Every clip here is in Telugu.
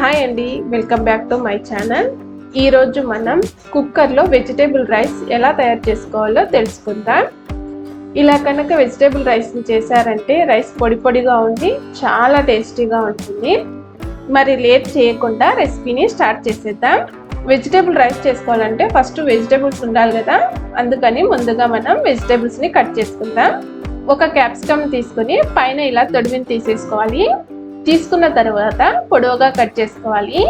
హాయ్ అండి welcome back to my channel ఈరోజు మనం కుక్కర్లో వెజిటేబుల్ రైస్ ఎలా తయారు చేసుకోవాలో తెలుసుకుందాం. ఇలా కనుక వెజిటేబుల్ రైస్ని చేశారంటే రైస్ పొడి పొడిగా ఉండి చాలా టేస్టీగా ఉంటుంది. మరి లేట్ చేయకుండా రెసిపీని స్టార్ట్ చేసేద్దాం. వెజిటేబుల్ రైస్ చేసుకోవాలంటే ఫస్ట్ వెజిటేబుల్స్ ఉండాలి కదా. అందుకని ముందుగా మనం వెజిటేబుల్స్ని కట్ చేసుకుందాం. ఒక క్యాప్సికమ్ తీసుకొని పైన ఇలా తొడివిని తీసేసుకోవాలి. తీసుకున్న తర్వాత పొడవుగా కట్ చేసుకోవాలి.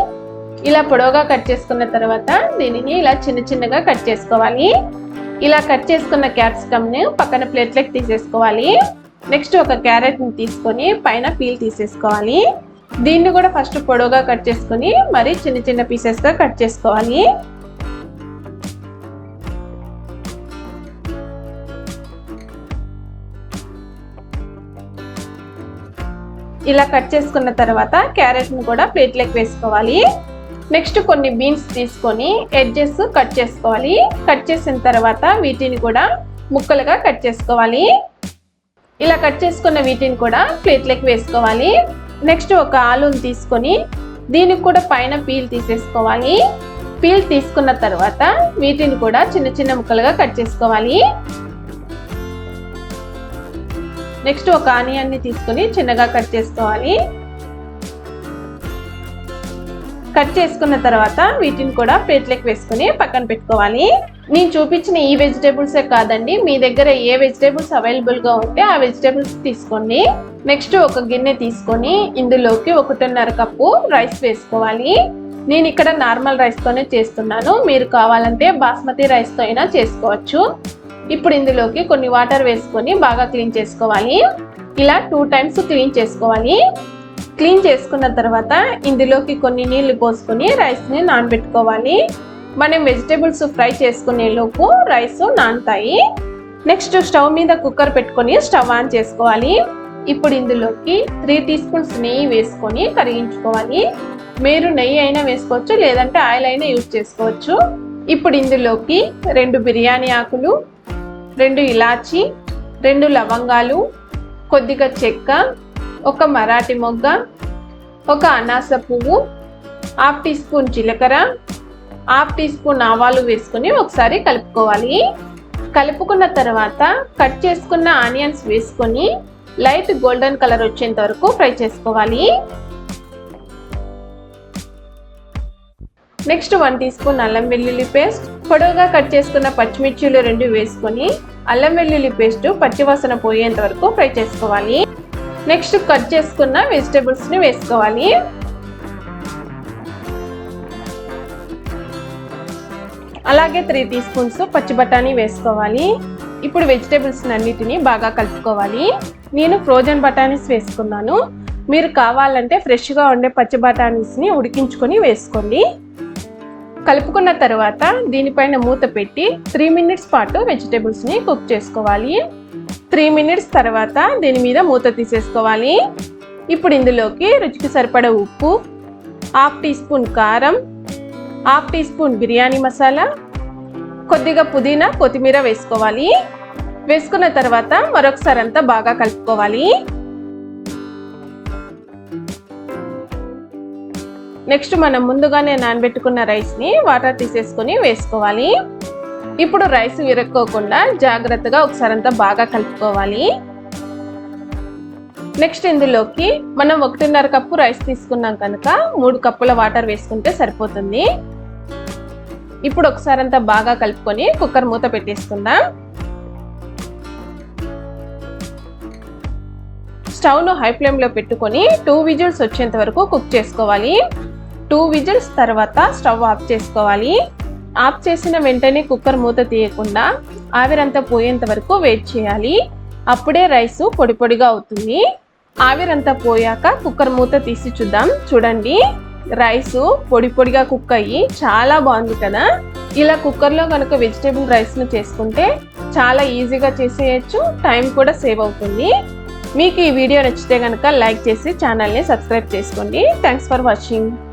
ఇలా పొడవుగా కట్ చేసుకున్న తర్వాత దీనిని ఇలా చిన్న చిన్నగా కట్ చేసుకోవాలి. ఇలా కట్ చేసుకున్న క్యాప్సికమ్ని పక్కన ప్లేట్లోకి తీసేసుకోవాలి. నెక్స్ట్ ఒక క్యారెట్ని తీసుకొని పైన పీల్ తీసేసుకోవాలి. దీన్ని కూడా ఫస్ట్ పొడవుగా కట్ చేసుకొని మరి చిన్న చిన్న పీసెస్గా కట్ చేసుకోవాలి. ఇలా కట్ చేసుకున్న తర్వాత క్యారెట్ని కూడా ప్లేట్లోకి వేసుకోవాలి. నెక్స్ట్ కొన్ని బీన్స్ తీసుకొని ఎడ్జెస్ కట్ చేసుకోవాలి. కట్ చేసిన తర్వాత వీటిని కూడా ముక్కలుగా కట్ చేసుకోవాలి. ఇలా కట్ చేసుకున్న వీటిని కూడా ప్లేట్లోకి వేసుకోవాలి. నెక్స్ట్ ఒక ఆలుని తీసుకొని దీనికి కూడా పైన పీల్ తీసేసుకోవాలి. పీల్ తీసుకున్న తర్వాత వీటిని కూడా చిన్న చిన్న ముక్కలుగా కట్ చేసుకోవాలి. నెక్స్ట్ ఒక ఆనియన్ని తీసుకుని చిన్నగా కట్ చేసుకోవాలి. కట్ చేసుకున్న తర్వాత వీటిని కూడా ప్లేట్లోకి వేసుకుని పక్కన పెట్టుకోవాలి. నేను చూపించిన ఈ వెజిటేబుల్సే కాదండి మీ దగ్గర ఏ వెజిటేబుల్స్ అవైలబుల్గా ఉంటే ఆ వెజిటేబుల్స్ తీసుకోండి. నెక్స్ట్ ఒక గిన్నె తీసుకొని ఇందులోకి ఒకటిన్నర కప్పు రైస్ వేసుకోవాలి. నేను ఇక్కడ నార్మల్ రైస్తోనే చేస్తున్నాను మీరు కావాలంటే బాస్మతి రైస్తో అయినా చేసుకోవచ్చు. ఇప్పుడు ఇందులోకి కొన్ని వాటర్ వేసుకొని బాగా క్లీన్ చేసుకోవాలి. ఇలా టూ టైమ్స్ క్లీన్ చేసుకోవాలి. క్లీన్ చేసుకున్న తర్వాత ఇందులోకి కొన్ని నీళ్ళు పోసుకొని రైస్ని నానబెట్టుకోవాలి. మనం వెజిటేబుల్స్ ఫ్రై చేసుకునే లోపు రైస్ నానుతాయి. నెక్స్ట్ స్టవ్ మీద కుక్కర్ పెట్టుకొని స్టవ్ ఆన్ చేసుకోవాలి. ఇప్పుడు ఇందులోకి త్రీ టీ స్పూన్స్ నెయ్యి వేసుకొని కరిగించుకోవాలి. మీరు నెయ్యి అయినా వేసుకోవచ్చు లేదంటే ఆయిల్ అయినా యూజ్ చేసుకోవచ్చు. ఇప్పుడు ఇందులోకి రెండు బిర్యానీ ఆకులు రెండు ఇలాచి రెండు లవంగాలు కొద్దిగా చెక్క ఒక మరాఠీ మొగ్గ ఒక అనాస పువ్వు హాఫ్ టీ స్పూన్ జీలకర్ర హాఫ్ టీ స్పూన్ ఆవాలు వేసుకొని ఒకసారి కలుపుకోవాలి. కలుపుకున్న తర్వాత కట్ చేసుకున్న ఆనియన్స్ వేసుకొని లైట్ గోల్డెన్ కలర్ వచ్చేంత వరకు ఫ్రై చేసుకోవాలి. నెక్స్ట్ వన్ టీ స్పూన్ అల్లం వెల్లుల్లి పేస్ట్ పొడవుగా కట్ చేసుకున్న పచ్చిమిర్చిలు రెండు వేసుకొని అల్లం వెల్లుల్లి పేస్ట్ పచ్చివాసన పోయేంత వరకు ఫ్రై చేసుకోవాలి. నెక్స్ట్ కట్ చేసుకున్న వెజిటేబుల్స్ని వేసుకోవాలి. అలాగే త్రీ టీ స్పూన్స్ పచ్చి బఠానీ వేసుకోవాలి. ఇప్పుడు వెజిటేబుల్స్ అన్నిటిని బాగా కలుపుకోవాలి. నేను ఫ్రోజన్ బఠానీస్ వేసుకున్నాను. మీరు కావాలంటే ఫ్రెష్గా ఉండే పచ్చి బఠానీస్ని ఉడికించుకొని వేసుకోండి. కలుపుకున్న తర్వాత దీనిపైన మూత పెట్టి త్రీ మినిట్స్ పాటు వెజిటేబుల్స్ని కుక్ చేసుకోవాలి. త్రీ మినిట్స్ తర్వాత దీని మీద మూత తీసేసుకోవాలి. ఇప్పుడు ఇందులోకి రుచికి సరిపడ ఉప్పు హాఫ్ టీ స్పూన్ కారం half teaspoon biryani masala కొద్దిగా పుదీనా కొత్తిమీర వేసుకోవాలి. వేసుకున్న తర్వాత మరొకసారి అంతా బాగా కలుపుకోవాలి. నెక్స్ట్ మనం ముందుగానే నానబెట్టుకున్న రైస్ని వాటర్ తీసేసుకొని వేసుకోవాలి. ఇప్పుడు రైస్ విరక్కోకుండా జాగ్రత్తగా ఒకసారి అంతా బాగా కలుపుకోవాలి. నెక్స్ట్ ఇందులోకి మనం ఒకటిన్నర కప్పు రైస్ తీసుకున్నాం కనుక మూడు కప్పుల వాటర్ వేసుకుంటే సరిపోతుంది. ఇప్పుడు ఒకసారి అంతా బాగా కలుపుకొని కుక్కర్ మూత పెట్టేసుకుందాం. స్టవ్ను హై ఫ్లేమ్లో పెట్టుకొని టూ విజిల్స్ వచ్చేంత వరకు కుక్ చేసుకోవాలి. టూ విజిల్స్ తర్వాత స్టవ్ ఆఫ్ చేసుకోవాలి. ఆఫ్ చేసిన వెంటనే కుక్కర్ మూత తీయకుండా ఆవిరంతా పోయేంత వరకు వెయిట్ చేయాలి. అప్పుడే రైస్ పొడి పొడిగా అవుతుంది. ఆవిరంతా పోయాక కుక్కర్ మూత తీసి చూద్దాం. చూడండి రైస్ పొడి పొడిగా కుక్ అయ్యి చాలా బాగుంది కదా. ఇలా కుక్కర్లో కనుక వెజిటేబుల్ రైస్ను చేసుకుంటే చాలా ఈజీగా చేసేయచ్చు టైం కూడా సేవ్ అవుతుంది. మీకు ఈ వీడియో నచ్చితే కనుక లైక్ చేసి ఛానల్ని సబ్స్క్రైబ్ చేసుకోండి. Thanks for watching.